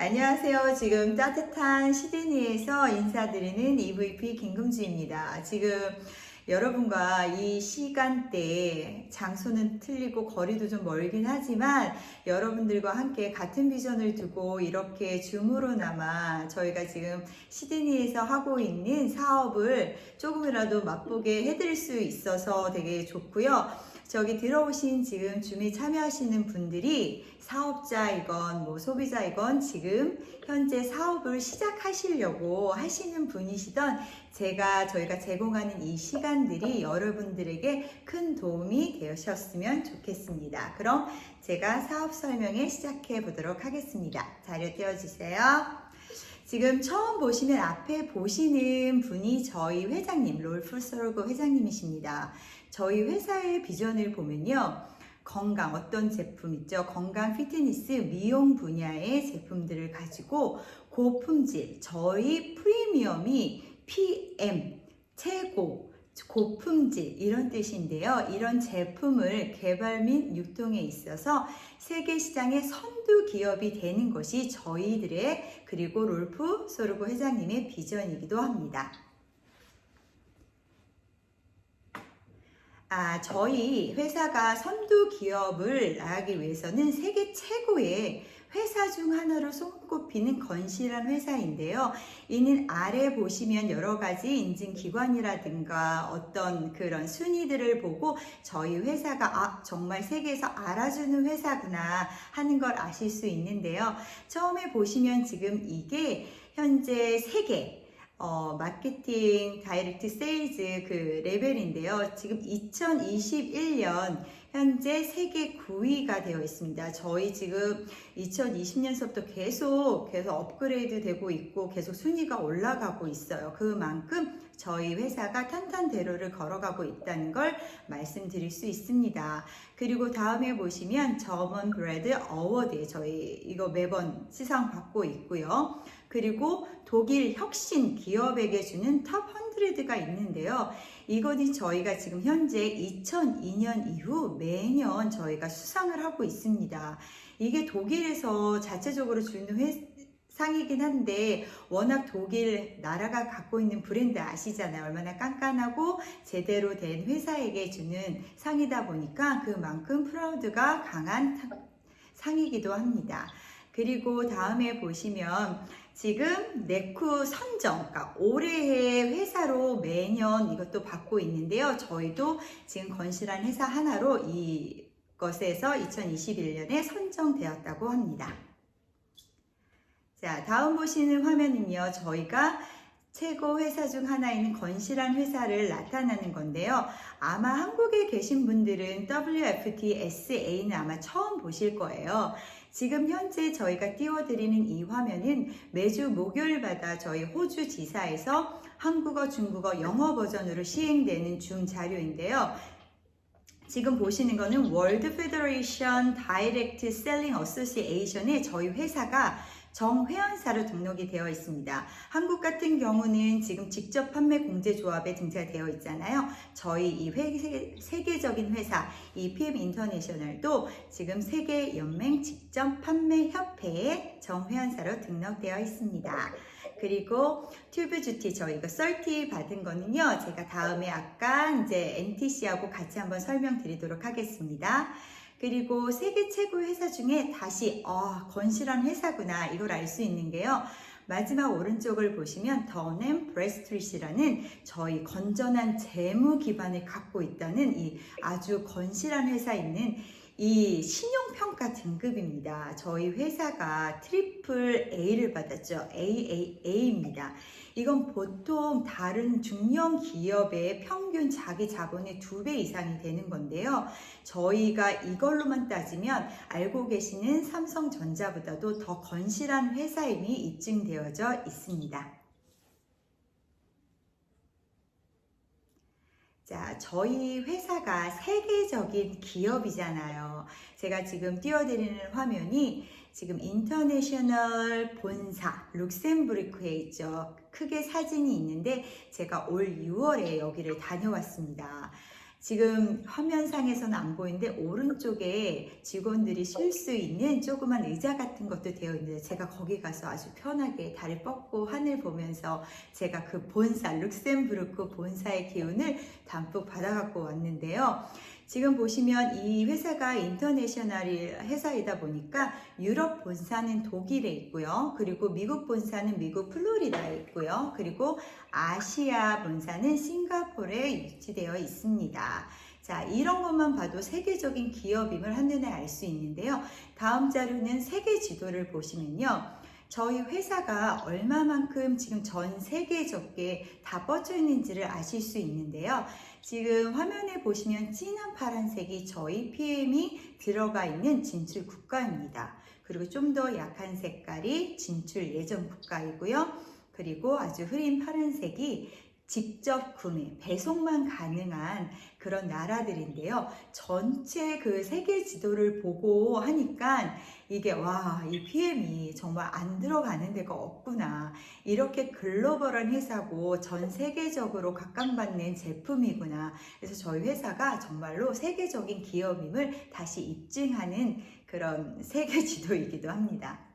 안녕하세요. 지금 따뜻한 시드니에서 인사드리는 EVP 김금주입니다. 지금 여러분과 이 시간대에 장소는 틀리고 거리도 좀 멀긴 하지만 여러분들과 함께 같은 비전을 두고 이렇게 줌으로나마 저희가 지금 시드니에서 하고 있는 사업을 조금이라도 맛보게 해드릴 수 있어서 되게 좋고요. 저기 들어오신 지금 줌에 참여하시는 분들이 사업자이건 뭐 소비자이건 지금 현재 사업을 시작하시려고 하시는 분이시던 제가 저희가 제공하는 이 시간들이 여러분들에게 큰 도움이 되셨으면 좋겠습니다. 그럼 제가 사업 설명에 시작해 보도록 하겠습니다. 자료 띄워주세요. 지금 처음 보시면 앞에 보시는 분이 저희 회장님, 롤풀서르고 회장님이십니다. 저희 회사의 비전을 보면요. 건강, 어떤 제품 있죠? 건강 피트니스, 미용 분야의 제품들을 가지고 고품질, 저희 프리미엄이 PM, 최고, 고품질 이런 뜻인데요. 이런 제품을 개발 및 유통에 있어서 세계 시장의 선두 기업이 되는 것이 저희들의 그리고 롤프 소르고 회장님의 비전이기도 합니다. 아, 저희 회사가 선두 기업을 나가기 위해서는 세계 최고의 회사 중 하나로 손꼽히는 건실한 회사인데요. 이는 아래 보시면 여러 가지 인증 기관이라든가 어떤 그런 순위들을 보고 저희 회사가 아, 정말 세계에서 알아주는 회사구나 하는 걸 아실 수 있는데요. 처음에 보시면 지금 이게 현재 세계 어, 마케팅 다이렉트 세일즈 그 레벨인데요. 지금 2021년 현재 세계 9위가 되어 있습니다. 저희 지금 2020년서부터 계속 계속 업그레이드 되고 있고 계속 순위가 올라가고 있어요. 그만큼 저희 회사가 탄탄대로를 걸어가고 있다는 걸 말씀드릴 수 있습니다. 그리고 다음에 보시면 점원 브레드 어워드 저희 이거 매번 시상 받고 있고요. 그리고 독일 혁신 기업에게 주는 탑 100가 있는데요. 이것이 저희가 지금 현재 2002년 이후 매년 저희가 수상을 하고 있습니다. 이게 독일에서 자체적으로 주는 회, 상이긴 한데 워낙 독일 나라가 갖고 있는 브랜드 아시잖아요. 얼마나 깐깐하고 제대로 된 회사에게 주는 상이다 보니까 그만큼 프라우드가 강한 상이기도 합니다. 그리고 다음에 보시면 지금 네쿠 선정, 그러니까 올해의 회사로 매년 이것도 받고 있는데요. 저희도 지금 건실한 회사 하나로 이것에서 2021년에 선정되었다고 합니다. 자, 다음 보시는 화면은요, 저희가 최고 회사 중 하나인 건실한 회사를 나타나는 건데요. 아마 한국에 계신 분들은 WFTSA는 아마 처음 보실 거예요. 지금 현재 저희가 띄워드리는 이 화면은 매주 목요일마다 저희 호주 지사에서 한국어, 중국어, 영어 버전으로 시행되는 줌 자료인데요. 지금 보시는 거는 월드 페더레이션 다이렉트 셀링 어소시에이션의 저희 회사가 정회원사로 등록이 되어 있습니다. 한국 같은 경우는 지금 직접 판매 공제 조합에 등재되어 있잖아요. 저희 이 회, 세계적인 회사 EPM 인터내셔널도 지금 세계 연맹 직접 판매 협회에 정회원사로 등록되어 있습니다. 그리고 튜브 주티 저 이거 썰티 받은 거는요. 제가 다음에 아까 이제 NTC하고 같이 한번 설명드리도록 하겠습니다. 그리고 세계 최고 회사 중에 다시 어, 건실한 회사구나 이걸 알 수 있는 게요. 마지막 오른쪽을 보시면 더넨 브레스트리시라는 저희 건전한 재무 기반을 갖고 있다는 이 아주 건실한 회사 있는 이 신용평가 등급입니다. 저희 회사가 트리플 A를 받았죠. AAA입니다. 이건 보통 다른 중형 기업의 평균 자기 자본의 두 배 이상이 되는 건데요. 저희가 이걸로만 따지면 알고 계시는 삼성전자보다도 더 건실한 회사임이 입증되어져 있습니다. 자, 저희 회사가 세계적인 기업이잖아요. 제가 지금 띄워드리는 화면이 지금 인터내셔널 본사 룩셈부르크에 있죠. 크게 사진이 있는데 제가 올 6월에 여기를 다녀왔습니다. 지금 화면상에서는 안 보이는데 오른쪽에 직원들이 쉴 수 있는 조그만 의자 같은 것도 되어 있는데 제가 거기 가서 아주 편하게 다리 뻗고 하늘 보면서 제가 그 본사 룩셈부르크 본사의 기운을 담뿍 받아갖고 왔는데요. 지금 보시면 이 회사가 인터내셔널 회사이다 보니까 유럽 본사는 독일에 있고요. 그리고 미국 본사는 미국 플로리다에 있고요. 그리고 아시아 본사는 싱가포르에 위치되어 있습니다. 자, 이런 것만 봐도 세계적인 기업임을 한눈에 알 수 있는데요. 다음 자료는 세계 지도를 보시면요. 저희 회사가 얼마만큼 지금 전 세계적게 다 뻗쳐 있는지를 아실 수 있는데요. 지금 화면에 보시면 진한 파란색이 저희 PM이 들어가 있는 진출 국가입니다. 그리고 좀 더 약한 색깔이 진출 예정 국가이고요. 그리고 아주 흐린 파란색이 직접 구매, 배송만 가능한 그런 나라들인데요. 전체 그 세계 지도를 보고 하니까 이게 와, 이 PM이 정말 안 들어가는 데가 없구나. 이렇게 글로벌한 회사고 전 세계적으로 각광받는 제품이구나. 그래서 저희 회사가 정말로 세계적인 기업임을 다시 입증하는 그런 세계 지도이기도 합니다.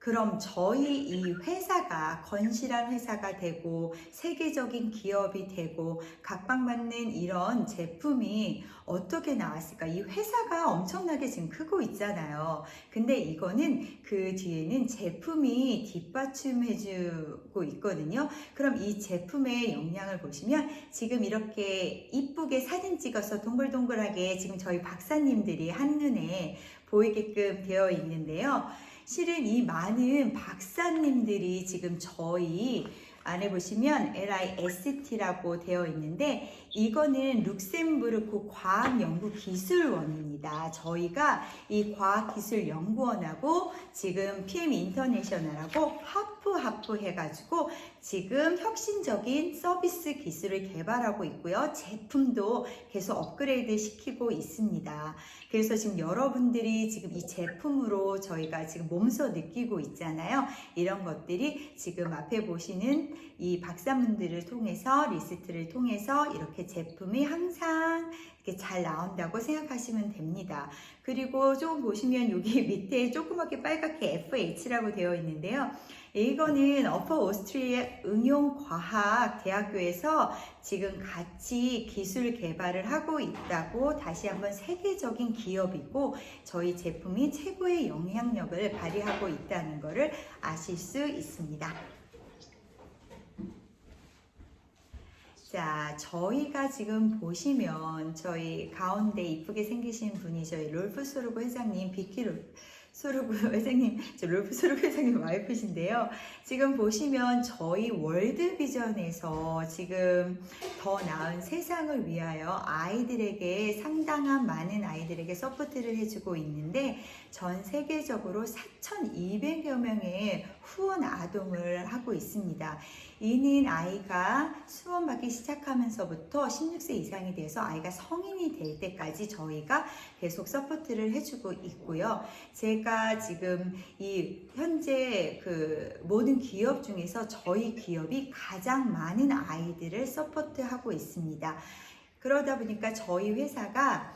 그럼 저희 이 회사가 건실한 회사가 되고 세계적인 기업이 되고 각광받는 이런 제품이 어떻게 나왔을까? 이 회사가 엄청나게 지금 크고 있잖아요. 근데 이거는 그 뒤에는 제품이 뒷받침해주고 있거든요. 그럼 이 제품의 영향을 보시면 지금 이렇게 이쁘게 사진 찍어서 동글동글하게 지금 저희 박사님들이 한눈에 보이게끔 되어 있는데요. 실은 이 많은 박사님들이 지금 저희 안에 보시면 LIST라고 되어 있는데 이거는 룩셈부르크 과학연구기술원입니다. 저희가 이 과학기술연구원하고 지금 PM 인터내셔널하고 하프 하프 해가지고 지금 혁신적인 서비스 기술을 개발하고 있고요. 제품도 계속 업그레이드 시키고 있습니다. 그래서 지금 여러분들이 지금 이 제품으로 저희가 지금 몸소 느끼고 있잖아요. 이런 것들이 지금 앞에 보시는 이 박사분들을 통해서 리스트를 통해서 이렇게 제품이 항상 이렇게 잘 나온다고 생각하시면 됩니다. 그리고 조금 보시면 여기 밑에 조그맣게 빨갛게 FH라고 되어 있는데요. 이거는 어퍼 오스트리아 응용과학 대학교에서 지금 같이 기술 개발을 하고 있다고 다시 한번 세계적인 기업이고 저희 제품이 최고의 영향력을 발휘하고 있다는 것을 아실 수 있습니다. 자, 저희가 지금 보시면 저희 가운데 이쁘게 생기신 분이 저희 롤프 소르고 회장님, 비키 롤 소르고 회장님, 저 롤프 소르고 회장님 와이프신데요. 지금 보시면 저희 월드 비전에서 지금 더 나은 세상을 위하여 아이들에게 상당한 많은 아이들에게 서포트를 해주고 있는데 전 세계적으로 4,200여 명의 후원 아동을 하고 있습니다. 이는 아이가 수원받기 시작하면서부터 16세 이상이 돼서 아이가 성인이 될 때까지 저희가 계속 서포트를 해주고 있고요. 제가 지금 이 현재 그 모든 기업 중에서 저희 기업이 가장 많은 아이들을 서포트하고 있습니다. 그러다 보니까 저희 회사가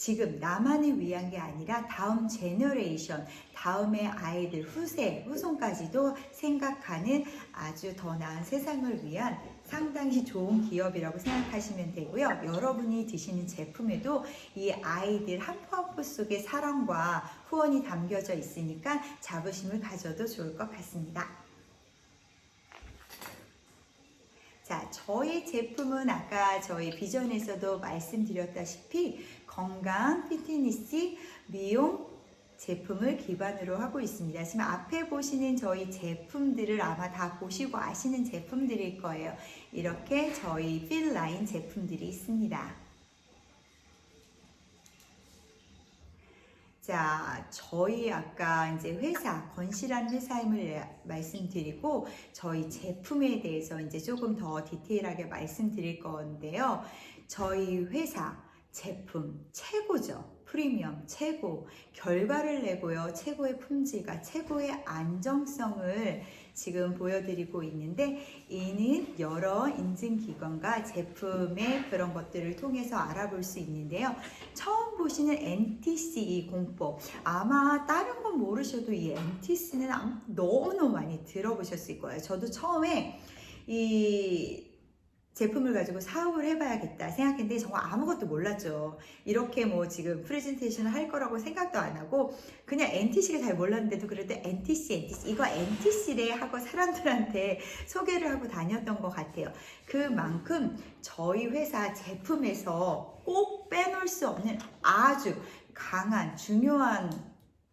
지금 나만을 위한 게 아니라 다음 제너레이션, 다음의 아이들 후세, 후손까지도 생각하는 아주 더 나은 세상을 위한 상당히 좋은 기업이라고 생각하시면 되고요. 여러분이 드시는 제품에도 이 아이들 한 포 한 포 속에 사랑과 후원이 담겨져 있으니까 자부심을 가져도 좋을 것 같습니다. 자, 저희 제품은 아까 저희 비전에서도 말씀드렸다시피 건강, 피트니스, 미용 제품을 기반으로 하고 있습니다. 지금 앞에 보시는 저희 제품들을 아마 다 보시고 아시는 제품들일 거예요. 이렇게 저희 필 라인 제품들이 있습니다. 자, 저희 아까 이제 회사, 건실한 회사임을 말씀드리고, 저희 제품에 대해서 이제 조금 더 디테일하게 말씀드릴 건데요. 저희 회사, 제품, 최고죠. 프리미엄, 최고. 결과를 내고요. 최고의 품질과 최고의 안정성을 지금 보여드리고 있는데 이는 여러 인증기관과 제품의 그런 것들을 통해서 알아볼 수 있는데요. 처음 보시는 NTC 공법 아마 다른 건 모르셔도 이 NTC는 너무너무 많이 들어보셨을 거예요. 저도 처음에 이 제품을 가지고 사업을 해봐야겠다 생각했는데 정말 아무것도 몰랐죠. 이렇게 뭐 지금 프레젠테이션을 할 거라고 생각도 안 하고 그냥 NTC가 잘 몰랐는데도 그래도 NTC, NTC 이거 NTC래 하고 사람들한테 소개를 하고 다녔던 것 같아요. 그만큼 저희 회사 제품에서 꼭 빼놓을 수 없는 아주 강한 중요한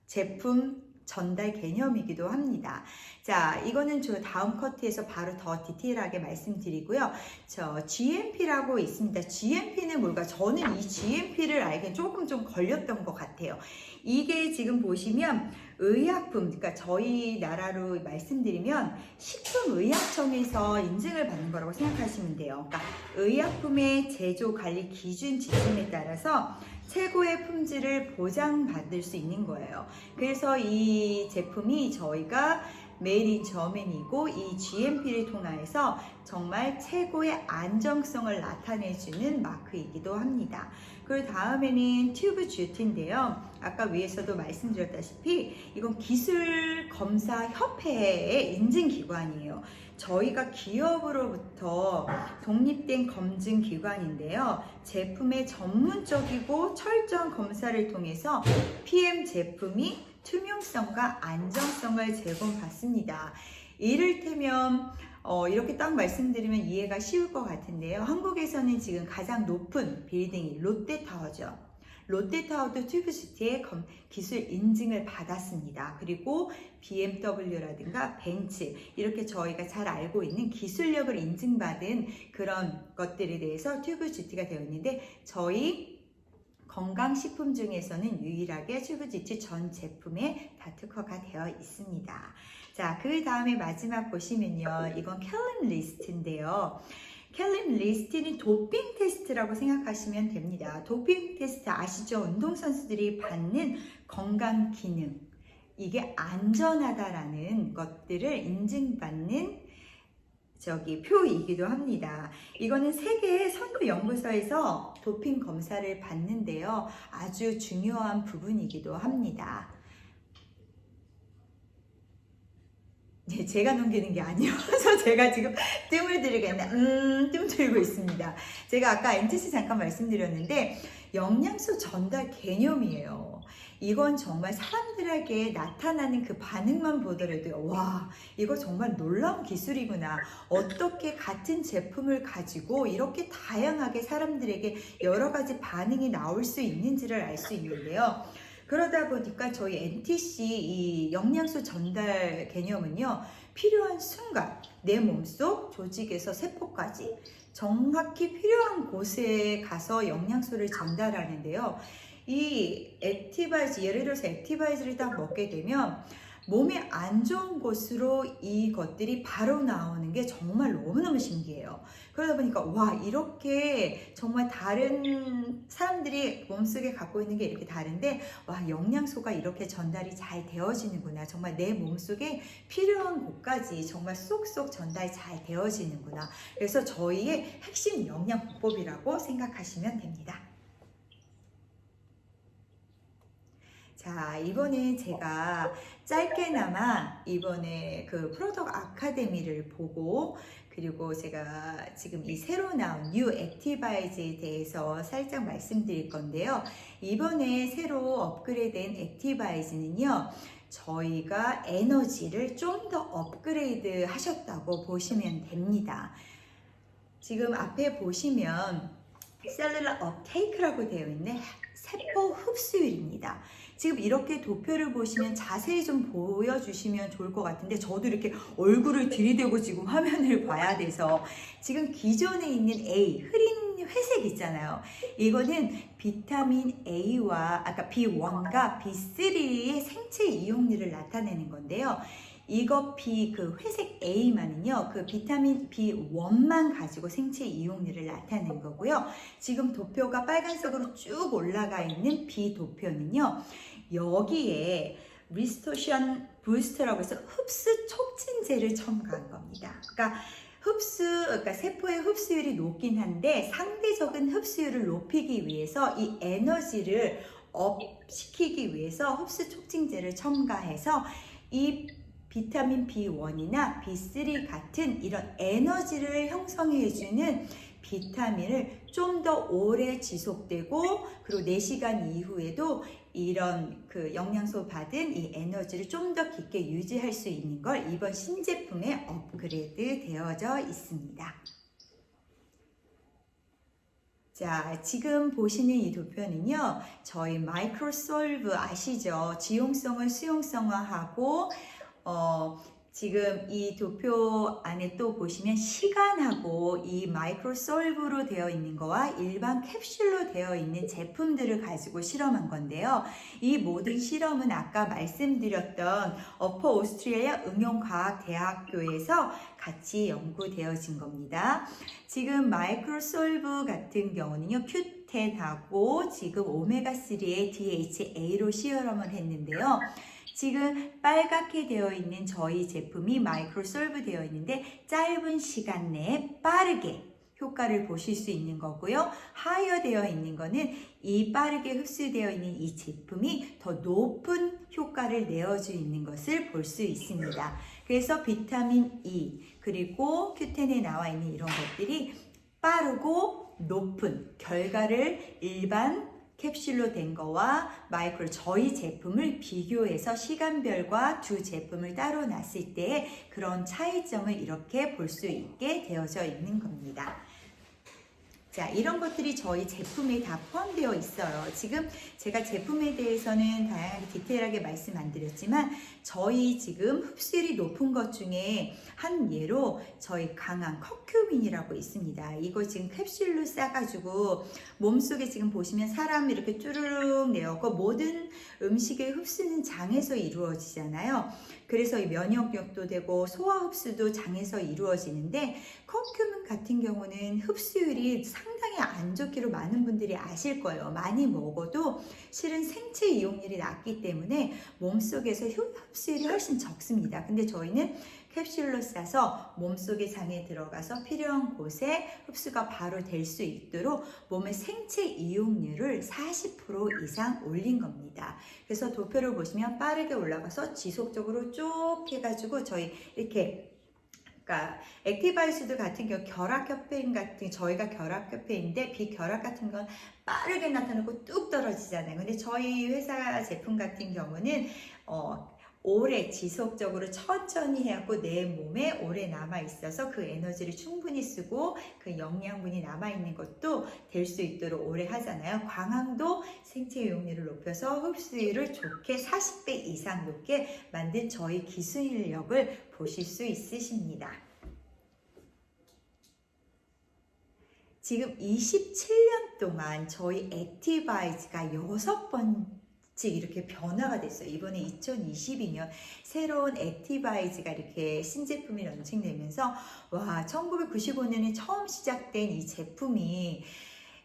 제품 전달 개념이기도 합니다. 자, 이거는 저 다음 커트에서 바로 더 디테일하게 말씀드리고요. 저 GMP라고 있습니다. GMP는 뭘까? 저는 이 GMP를 알기엔 조금 좀 걸렸던 것 같아요. 이게 지금 보시면 의약품, 그러니까 저희 나라로 말씀드리면 식품의약청에서 인증을 받는 거라고 생각하시면 돼요. 그러니까 의약품의 제조 관리 기준 지침에 따라서 최고의 품질을 보장받을 수 있는 거예요. 그래서 이 제품이 저희가 메이드 인 저맨이고 이 GMP를 통해서 정말 최고의 안정성을 나타내주는 마크이기도 합니다. 그 다음에는 튜브 듀티인데요. 아까 위에서도 말씀드렸다시피 이건 기술 검사 협회의 인증 기관이에요. 저희가 기업으로부터 독립된 검증 기관인데요. 제품의 전문적이고 철저한 검사를 통해서 PM 제품이 투명성과 안정성을 제공받습니다. 이를테면 어, 이렇게 딱 말씀드리면 이해가 쉬울 것 같은데요. 한국에서는 지금 가장 높은 빌딩이 롯데타워죠. 롯데타워도 튜브시티의 기술 인증을 받았습니다. 그리고 BMW라든가 벤츠 이렇게 저희가 잘 알고 있는 기술력을 인증받은 그런 것들에 대해서 튜브시티가 되어 있는데 저희 건강식품 중에서는 유일하게 튜브지티 전 제품에 다 특허가 되어 있습니다. 자, 그 다음에 마지막 보시면요. 이건 캘린 리스트인데요. 캘린 리스트는 도핑 테스트라고 생각하시면 됩니다. 도핑 테스트 아시죠? 운동선수들이 받는 건강 기능. 이게 안전하다라는 것들을 인증받는 저기 표이기도 합니다. 이거는 세계 선도 연구소에서 도핑 검사를 받는데요. 아주 중요한 부분이기도 합니다. 네, 제가 넘기는 게 아니어서 제가 지금 뜸을 들이겠네. 음, 뜸 들고 있습니다. 제가 아까 NTC 잠깐 말씀드렸는데 영양소 전달 개념이에요. 이건 정말 사람들에게 나타나는 그 반응만 보더라도 와 이거 정말 놀라운 기술이구나 어떻게 같은 제품을 가지고 이렇게 다양하게 사람들에게 여러 가지 반응이 나올 수 있는지를 알 수 있는데요 그러다 보니까 저희 NTC 이 영양소 전달 개념은요 필요한 순간 내 몸속 조직에서 세포까지 정확히 필요한 곳에 가서 영양소를 전달하는데요. 이 액티바이즈 예를 들어서 액티바이즈를 딱 먹게 되면 몸에 안 좋은 곳으로 이것들이 바로 나오는 게 정말 너무너무 신기해요. 그러다 보니까 와 이렇게 정말 다른 사람들이 몸속에 갖고 있는 게 이렇게 다른데 와 영양소가 이렇게 전달이 잘 되어지는구나. 정말 내 몸속에 필요한 곳까지 정말 쏙쏙 전달이 잘 되어지는구나. 그래서 저희의 핵심 영양법이라고 생각하시면 됩니다. 자, 이번에 제가 짧게나마 이번에 그 프로덕 아카데미를 보고 그리고 제가 지금 이 새로 나온 뉴 액티바이즈에 대해서 살짝 말씀드릴 건데요. 이번에 새로 업그레이드된 액티바이즈는요. 저희가 에너지를 좀 더 업그레이드 하셨다고 보시면 됩니다. 지금 앞에 보시면 셀룰러 업테이크라고 되어 있는 세포 흡수율입니다. 지금 이렇게 도표를 보시면 자세히 좀 보여주시면 좋을 것 같은데 저도 이렇게 얼굴을 들이대고 지금 화면을 봐야 돼서 지금 기존에 있는 A 흐린 회색 있잖아요. 이거는 비타민 A와 아까 B1과 B3의 생체 이용률을 나타내는 건데요. 이거 B 그 회색 A만은요 그 비타민 B1만 가지고 생체 이용률을 나타낸 거고요. 지금 도표가 빨간색으로 쭉 올라가 있는 B 도표는요 여기에 리스토션 부스터라고 해서 흡수 촉진제를 첨가한 겁니다. 그러니까 흡수, 그러니까 세포의 흡수율이 높긴 한데 상대적인 흡수율을 높이기 위해서 이 에너지를 업시키기 위해서 흡수 촉진제를 첨가해서 이 비타민 B1이나 B3 같은 이런 에너지를 형성해주는 비타민을 좀 더 오래 지속되고 그리고 4시간 이후에도 이런 그 영양소 받은 이 에너지를 좀 더 깊게 유지할 수 있는 걸 이번 신제품에 업그레이드 되어져 있습니다. 자, 지금 보시는 이 도표는요, 저희 마이크로솔브 아시죠? 지용성을 수용성화하고, 어, 지금 이 도표 안에 또 보시면 시간하고 이 마이크로 솔브로 되어 있는 거와 일반 캡슐로 되어 있는 제품들을 가지고 실험한 건데요. 이 모든 실험은 아까 말씀드렸던 어퍼 오스트리아 응용과학대학교에서 같이 연구되어진 겁니다. 지금 마이크로 솔브 같은 경우는요, 큐 텐하고 지금 오메가3의 DHA로 실험을 했는데요. 지금 빨갛게 되어 있는 저희 제품이 마이크로솔브 되어 있는데 짧은 시간 내에 빠르게 효과를 보실 수 있는 거고요. 하이어 되어 있는 거는 이 빠르게 흡수되어 있는 이 제품이 더 높은 효과를 내어주 있는 것을 볼 수 있습니다. 그래서 비타민 E 그리고 큐텐에 나와 있는 이런 것들이 빠르고 높은 결과를 일반 캡슐로 된 거와 마이크로 저희 제품을 비교해서 시간별과 두 제품을 따로 놨을 때 그런 차이점을 이렇게 볼 수 있게 되어져 있는 겁니다. 자, 이런 것들이 저희 제품에 다 포함되어 있어요. 지금 제가 제품에 대해서는 다양하게 디테일하게 말씀 안 드렸지만 저희 지금 흡수율이 높은 것 중에 한 예로 저희 강한 커큐민이라고 있습니다. 이거 지금 캡슐로 싸가지고 몸속에 지금 보시면 사람 이렇게 쭈르륵 내어고 모든 음식의 흡수는 장에서 이루어지잖아요. 그래서 이 면역력도 되고 소화 흡수도 장에서 이루어지는데 커큐민 같은 경우는 흡수율이 상당히 안 좋기로 많은 분들이 아실 거예요. 많이 먹어도 실은 생체 이용률이 낮기 때문에 몸속에서 흡수율이 훨씬 적습니다. 근데 저희는 캡슐로 싸서 몸속의 장에 들어가서 필요한 곳에 흡수가 바로 될 수 있도록 몸의 생체 이용률을 40% 이상 올린 겁니다. 그래서 도표를 보시면 빠르게 올라가서 지속적으로 쭉 해가지고 저희 이렇게 그러니까 액티바이스드 같은 경우 결합협회인 같은 저희가 결합협회인데 비결합 같은 건 빠르게 나타나고 뚝 떨어지잖아요. 근데 저희 회사 제품 같은 경우는 어, 오래 지속적으로 천천히 해갖고 내 몸에 오래 남아 있어서 그 에너지를 충분히 쓰고 그 영양분이 남아 있는 것도 될 수 있도록 오래 하잖아요. 광항도 생체 용률을 높여서 흡수율을 좋게 40배 이상 높게 만든 저희 기술력을 보실 수 있으십니다. 지금 27년 동안 저희 액티바이즈가 여섯 번 째 이렇게 변화가 됐어요. 이번에 2022년 새로운 액티바이즈가 이렇게 신제품이 런칭되면서 와 1995년에 처음 시작된 이 제품이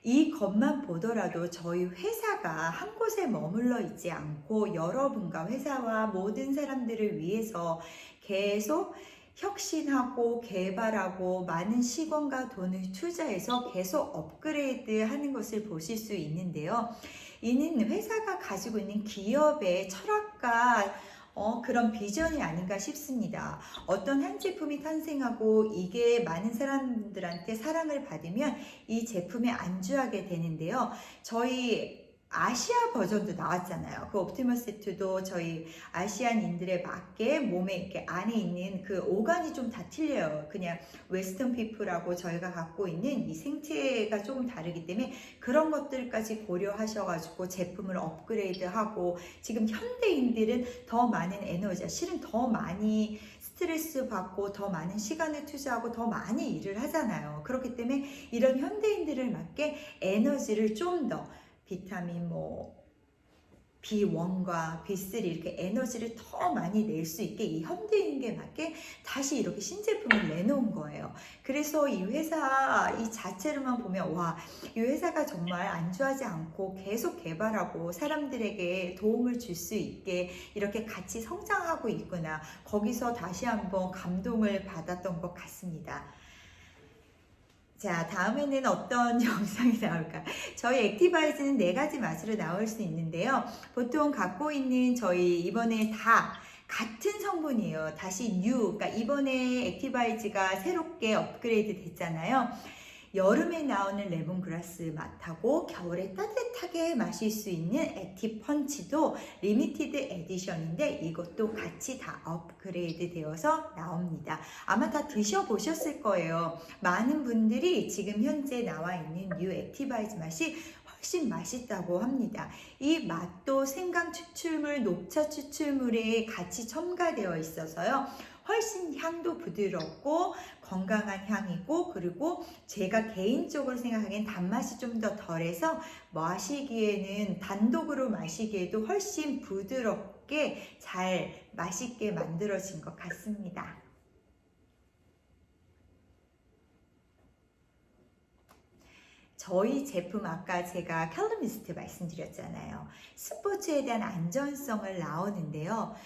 이 것만 보더라도 저희 회사가 한 곳에 머물러 있지 않고 여러분과 회사와 모든 사람들을 위해서 계속 혁신하고 개발하고 많은 시간과 돈을 투자해서 계속 업그레이드 하는 것을 보실 수 있는데요. 이는 회사가 가지고 있는 기업의 철학과 어, 그런 비전이 아닌가 싶습니다. 어떤 한 제품이 탄생하고 이게 많은 사람들한테 사랑을 받으면 이 제품에 안주하게 되는데요. 저희 아시아 버전도 나왔잖아요. 그 옵티머 세트도 저희 아시안인들에 맞게 몸에 이렇게 안에 있는 그 오간이 좀 다 틀려요. 그냥 웨스턴 피플하고 저희가 갖고 있는 이 생체가 조금 다르기 때문에 그런 것들까지 고려하셔가지고 제품을 업그레이드하고 지금 현대인들은 더 많은 에너지, 실은 더 많이 스트레스 받고 더 많은 시간을 투자하고 더 많이 일을 하잖아요. 그렇기 때문에 이런 현대인들을 맞게 에너지를 좀더 비타민 뭐 B1과 B3 이렇게 에너지를 더 많이 낼 수 있게 이 현대인에 맞게 다시 이렇게 신제품을 내놓은 거예요. 그래서 이 회사 이 자체로만 보면 와, 이 회사가 정말 안주하지 않고 계속 개발하고 사람들에게 도움을 줄 수 있게 이렇게 같이 성장하고 있구나. 거기서 다시 한번 감동을 받았던 것 같습니다. 자, 다음에는 어떤 영상이 나올까? 저희 액티바이즈는 네 가지 맛으로 나올 수 있는데요. 보통 갖고 있는 저희 이번에 다 같은 성분이에요. 다시 뉴, 그러니까 이번에 액티바이즈가 새롭게 업그레이드 됐잖아요. 여름에 나오는 레몬그라스 맛하고 겨울에 따뜻하게 마실 수 있는 액티 펀치도 리미티드 에디션인데 이것도 같이 다 업그레이드 되어서 나옵니다. 아마 다 드셔보셨을 거예요. 많은 분들이 지금 현재 나와 있는 뉴 액티바이즈 맛이 훨씬 맛있다고 합니다. 이 맛도 생강 추출물, 녹차 추출물에 같이 첨가되어 있어서요. 훨씬 향도 부드럽고 건강한 향이고 그리고 제가 개인적으로 생각하기엔 단맛이 좀 더 덜해서 마시기에는 단독으로 마시기에도 훨씬 부드럽게 잘 맛있게 만들어진 것 같습니다. 저희 제품 아까 제가 캘러미스트 말씀드렸잖아요. 스포츠에 대한 안전성을 나오는데요.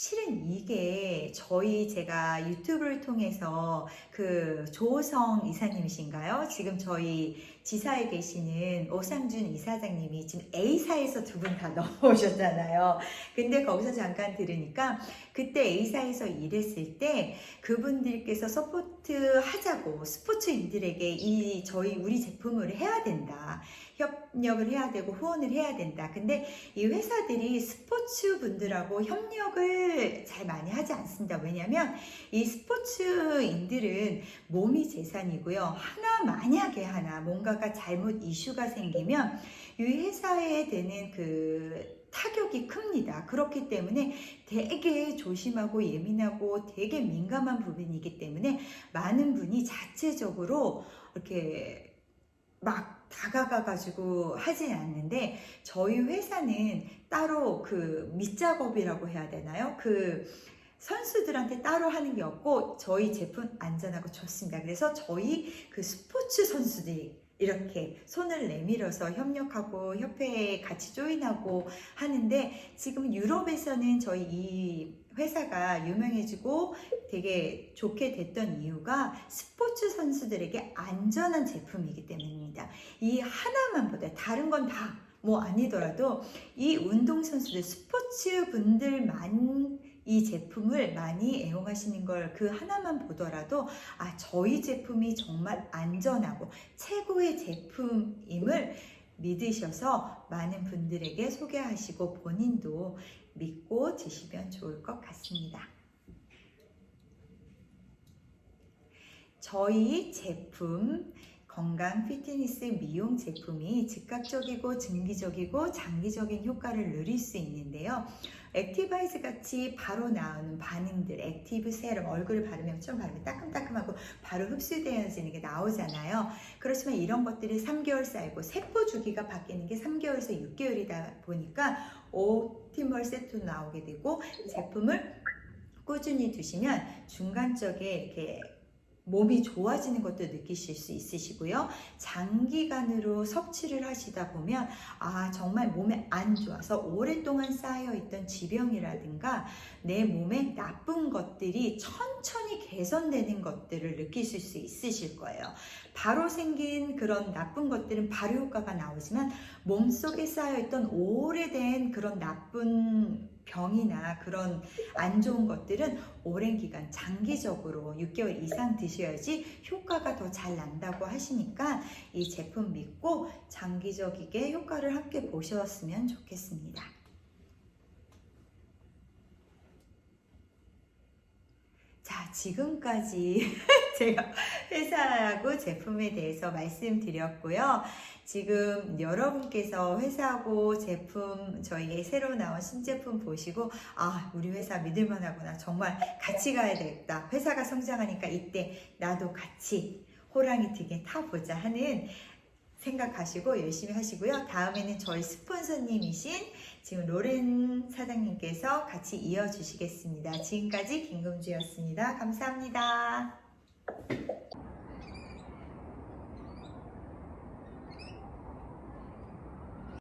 실은 이게 저희 제가 유튜브를 통해서 그 조성 이사님이신가요? 지금 저희 지사에 계시는 오상준 이사장님이 지금 A사에서 두 분 다 넘어오셨잖아요. 근데 거기서 잠깐 들으니까 그때 A사에서 일했을 때 그분들께서 서포트 하자고 스포츠인들에게 이 저희 우리 제품을 해야 된다. 협력을 해야 되고 후원을 해야 된다. 근데 이 회사들이 스포츠 분들하고 협력을 잘 많이 하지 않습니다. 왜냐하면 이 스포츠인들은 몸이 재산이고요. 하나 만약에 하나 뭔가 가 잘못 이슈가 생기면 이 회사에 되는 그 타격이 큽니다. 그렇기 때문에 되게 조심하고 예민하고 되게 민감한 부분이기 때문에 많은 분이 자체적으로 이렇게 막 다가가가지고 하진 않는데 저희 회사는 따로 그 밑작업이라고 해야 되나요? 그 선수들한테 따로 하는 게 없고 저희 제품 안전하고 좋습니다. 그래서 저희 그 스포츠 선수들이 이렇게 손을 내밀어서 협력하고 협회에 같이 조인하고 하는데 지금 유럽에서는 저희 이 회사가 유명해지고 되게 좋게 됐던 이유가 스포츠 선수들에게 안전한 제품이기 때문입니다. 이 하나만 보다 다른 건다 뭐 아니더라도 이 운동선수들 스포츠 분들만 이 제품을 많이 애용하시는 걸 그 하나만 보더라도 아 저희 제품이 정말 안전하고 최고의 제품임을 믿으셔서 많은 분들에게 소개하시고 본인도 믿고 드시면 좋을 것 같습니다. 저희 제품 건강 피트니스 미용 제품이 즉각적이고 증기적이고 장기적인 효과를 누릴 수 있는데요. 액티바이즈 같이 바로 나오는 반응들, 액티브 세럼 얼굴을 바르면 좀 바르면 따끔따끔하고 바로 흡수되어지는 게 나오잖아요. 그렇지만 이런 것들이 3개월 쌓이고 세포 주기가 바뀌는 게 3개월에서 6개월이다 보니까 옵티멀 세트로 나오게 되고 제품을 꾸준히 드시면 중간적에 이렇게 몸이 좋아지는 것도 느끼실 수 있으시고요. 장기간으로 섭취를 하시다 보면 아 정말 몸에 안 좋아서 오랫동안 쌓여있던 지병이라든가 내 몸에 나쁜 것들이 천천히 개선되는 것들을 느끼실 수 있으실 거예요. 바로 생긴 그런 나쁜 것들은 바로 효과가 나오지만 몸속에 쌓여있던 오래된 그런 나쁜 병이나 그런 안 좋은 것들은 오랜 기간 장기적으로 6개월 이상 드셔야지 효과가 더 잘 난다고 하시니까 이 제품 믿고 장기적이게 효과를 함께 보셨으면 좋겠습니다. 자, 지금까지 제가 회사하고 제품에 대해서 말씀드렸고요. 지금 여러분께서 회사하고 제품, 저희의 새로 나온 신제품 보시고, 아, 우리 회사 믿을만하구나. 정말 같이 가야 되겠다. 회사가 성장하니까 이때 나도 같이 호랑이 등에 타보자 하는 생각하시고 열심히 하시고요. 다음에는 저희 스폰서님이신 지금 로렌 사장님께서 같이 이어주시겠습니다. 지금까지 김금주였습니다. 감사합니다. フフフ。